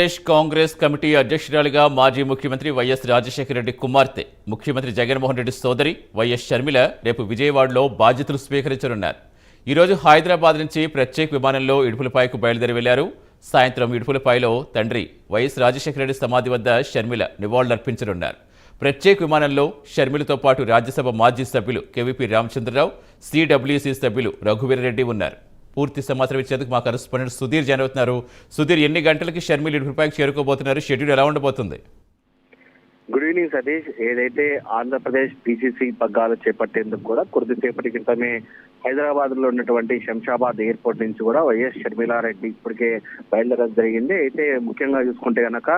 Pradesh Congress committee అధ్యక్షురాలిగా మాజీ ముఖ్యమంత్రి YS Rajasekhara Reddy కుమార్తె ముఖ్యమంత్రి జగన్మోహన్ రెడ్డి సోదరి వైఎస్ షర్మిల రేపు విజయవాడలో బాధ్యతలు స్వీకరించనున్నారు. ఈరోజు హైదరాబాద్ నుంచి ప్రత్యేక విమానంలో ఇడుపులపాయకు బయలుదేరి వెళ్ళారు. సాయంత్రం ఇడుపులపాయలో తండ్రి వైఎస్ రాజశేఖర రెడ్డి సమాధి వద్ద షర్మిల నివాళులర్పించనున్నారు. ప్రత్యేక విమానంలో షర్మిలతో పాటు రాజ్యసభ మాజీ సభ్యులు కేవీపీ రామచంద్రరావు సిడబ్ల్యూసీ సభ్యులు రఘువీరరెడ్డి ఉన్నారు. పూర్తి సమాచారం ఇచ్చేందుకు మా కరెస్పాండెంట్ సుధీర్ జాయిన్ అవుతున్నారు. సుధీర్ ఎన్ని గంటలకి షర్మిల్ ఇడుపులపాయకు చేరుకోబోతున్నారు? షెడ్యూల్ ఎలా ఉండబోతుంది? గుడ్ ఈవినింగ్ సతీష్ ఏదైతే ఆంధ్రప్రదేశ్ పిసిసి పగ్గాలు చేపట్టేందుకు కూడా కొద్దిసేపటి క్రితమే హైదరాబాద్లో ఉన్నటువంటి శంషాబాద్ ఎయిర్పోర్ట్ నుంచి కూడా వైఎస్ షర్మిలారెడ్డి ఇప్పటికే బయలుదేరడం జరిగింది. అయితే ముఖ్యంగా చూసుకుంటే కనుక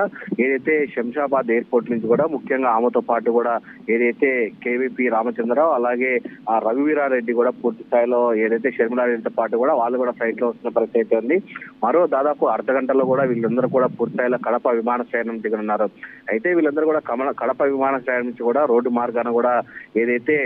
ఏదైతే శంషాబాద్ ఎయిర్పోర్ట్ నుంచి కూడా ముఖ్యంగా ఆమెతో పాటు కూడా ఏదైతే కేవీపీ రామచంద్రరావు అలాగే ఆ రఘువీరారెడ్డి కూడా పూర్తి స్థాయిలో ఏదైతే షర్మిలారెడ్డితో పాటు కూడా వాళ్ళు కూడా ఫ్లైట్లో వస్తున్న పరిస్థితి అయితే ఉంది. మరో దాదాపు అర్ధ గంటలో కూడా వీళ్ళందరూ కూడా పూర్తి స్థాయిలో కడప విమానాశ్రయం దిగనున్నారు అయితే వీళ్ళందరూ కూడా కమల కడప విమానాశ్రయం నుంచి కూడా రోడ్డు మార్గాన కూడా ఏదైతే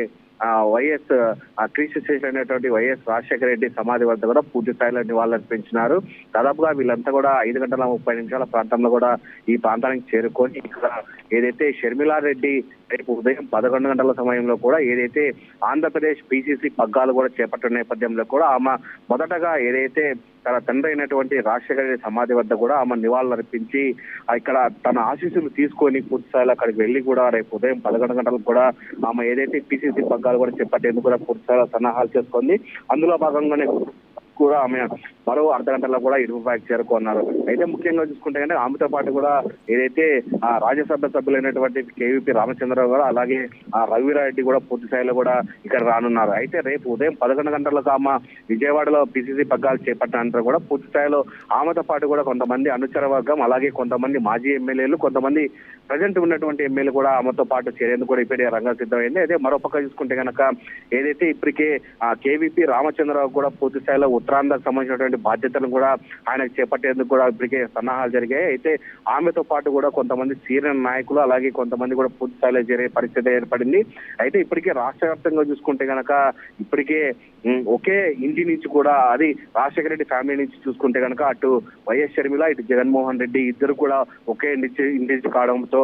ఆ వైఎస్ ఆ స్టేషన్ అనేటువంటి వైఎస్ రాజశేఖర రెడ్డి సమాధి వద్ద కూడా పూర్తి స్థాయిలో నివాళులర్పించినారు దాదాపుగా వీళ్ళంతా కూడా ఐదు గంటల ముప్పై నిమిషాల ప్రాంతంలో కూడా ఈ ప్రాంతానికి చేరుకొని ఇక్కడ ఏదైతే షర్మిలారెడ్డి రేపు ఉదయం పదకొండు గంటల సమయంలో కూడా ఏదైతే ఆంధ్రప్రదేశ్ పిసిసి పగ్గాలు కూడా చేపట్టిన నేపథ్యంలో కూడా ఆమె మొదటగా ఏదైతే తన తండ్రి అయినటువంటి రాజశేఖర సమాధి వద్ద కూడా ఆమె నివాళులర్పించి ఇక్కడ తన ఆశీస్సులు తీసుకొని పూర్తిస్థాయిలో అక్కడికి వెళ్ళి కూడా రేపు ఉదయం పదకొండు గంటలకు కూడా ఆమె ఏదైతే పిసిసి పగ్గాలు కూడా చేపట్టేందుకు కూడా పూర్తిస్థాయిలో సన్నాహాలు చేసుకుంది. అందులో భాగంగానే కూడా ఆమె మరో అర్ధ గంటలో కూడా ఇరువుపాయకు చేరుకున్నారు. అయితే ముఖ్యంగా చూసుకుంటే కనుక ఆమెతో పాటు కూడా ఏదైతే ఆ రాజ్యసభ సభ్యులైనటువంటి కేవీపీ రామచంద్రరావు గారు అలాగే ఆ రవిరారెడ్డి కూడా పూర్తి స్థాయిలో కూడా ఇక్కడ రానున్నారు. అయితే రేపు ఉదయం పదకొండు గంటలకు ఆమె విజయవాడలో పిసిసి పగ్గాలు చేపట్టినంతా కూడా పూర్తి స్థాయిలో ఆమెతో పాటు కూడా కొంతమంది అనుచర వర్గం అలాగే కొంతమంది మాజీ ఎమ్మెల్యేలు కొంతమంది ప్రజెంట్ ఉన్నటువంటి ఎమ్మెల్యేలు కూడా ఆమెతో పాటు చేరేందుకు కూడా ఇప్పటికే రంగం సిద్ధమైంది. అయితే మరో పక్క చూసుకుంటే కనుక ఏదైతే ఇప్పటికే ఆ కేవీపీ రామచంద్రరావు కూడా పూర్తి స్థాయిలో ఉత్తరాంధ్రకు సంబంధించినటువంటి బాధ్యతలను కూడా ఆయనకు చేపట్టేందుకు కూడా ఇప్పటికే సన్నాహాలు జరిగాయి. అయితే ఆమెతో పాటు కూడా కొంతమంది సీనియర్ నాయకులు అలాగే కొంతమంది కూడా పూర్తి స్థాయిలో జరిగే పరిస్థితి ఏర్పడింది. అయితే ఇప్పటికే రాష్ట్ర వ్యాప్తంగా చూసుకుంటే కనుక ఇప్పటికే ఒకే ఇంటి నుంచి కూడా అది రాజశేఖర రెడ్డి ఫ్యామిలీ నుంచి చూసుకుంటే కనుక అటు వైఎస్ షర్మిల ఇటు జగన్మోహన్ రెడ్డి ఇద్దరు కూడా ఒకే ఇంటి ఇంటి నుంచి కావడంతో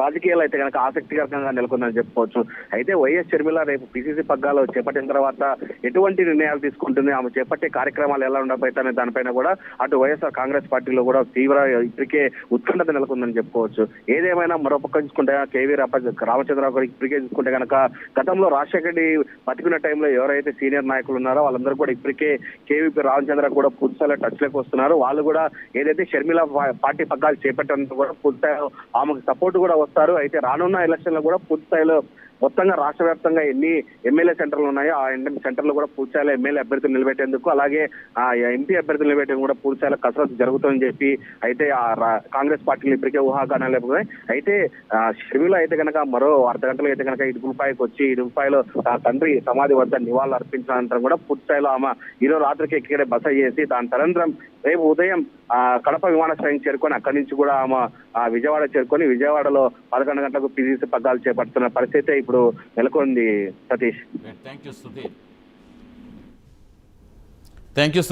రాజకీయాలు అయితే కనుక ఆసక్తికరంగా నెలకొందని చెప్పుకోవచ్చు. అయితే వైఎస్ షర్మిల రేపు పిసిసి పగ్గాలు చేపట్టిన తర్వాత ఎటువంటి నిర్ణయాలు తీసుకుంటుంది? ఆమె చేపట్టే కార్యక్రమాలు ఎలా ఉండబోతాయనే దానిపైన కూడా అటు వైఎస్ఆర్ కాంగ్రెస్ పార్టీలో కూడా తీవ్ర ఇప్పటికే ఉత్కంఠత నెలకొందని చెప్పుకోవచ్చు. ఏదేమైనా మరో పక్క చూసుకుంటే కేవీ రామచంద్రరావు గారు ఇప్పటికే చూసుకుంటే కనుక గతంలో రాజశేఖర రెడ్డి బతికున్న టైంలో ఎవరైతే సీనియర్ నాయకులు ఉన్నారో వాళ్ళందరూ కూడా ఇప్పటికే కేవీపీ రామచంద్ర కూడా పూర్తిస్థాయిలో టచ్లోకి వస్తున్నారు. వాళ్ళు కూడా ఏదైతే షర్మిల పార్టీ పగ్గాలు చేపట్టడంతో కూడా పూర్తిగా ఆమెకు సపోర్ట్ కూడా వస్తారు. అయితే రానున్న ఎలక్షన్లో కూడా పూర్తి స్థాయిలో మొత్తంగా రాష్ట్ర వ్యాప్తంగా ఎన్ని ఎమ్మెల్యే సెంటర్లు ఉన్నాయో ఆ సెంటర్లు కూడా పూర్తి ఎమ్మెల్యే అభ్యర్థులు నిలబెట్టేందుకు అలాగే ఆ ఎంపీ అభ్యర్థులు నిలబెట్టేందుకు కూడా పూర్తి కసరత్తు జరుగుతుందని చెప్పి అయితే ఆ రా- కాంగ్రెస్ పార్టీలు ఇప్పటికే ఊహాగానాలు లేకపోతే అయితే షెడ్యూల్ అయితే కనుక మరో అర్ధ గంటలో అయితే కనుక ఇడుగుపాయకు వచ్చి ఇడుగుపాయలో ఆ తండ్రి సమాధి వద్ద నివాళులు అర్పించిన కూడా పూర్తిస్థాయిలో ఆమె ఈరోజు రాత్రికి ఇక్కడే బస చేసి దాని తనంతరం రేపు ఉదయం ఆ కడప విమానాశ్రయం చేరుకొని అక్కడి నుంచి కూడా ఆమె ఆ విజయవాడ చేరుకొని విజయవాడలో పదకొండు గంటలకు పిసిసి పగ్గాలు చేపడుతున్న పరిస్థితి ఇప్పుడు నెలకొంది Satish. Thank you Sudhir thank you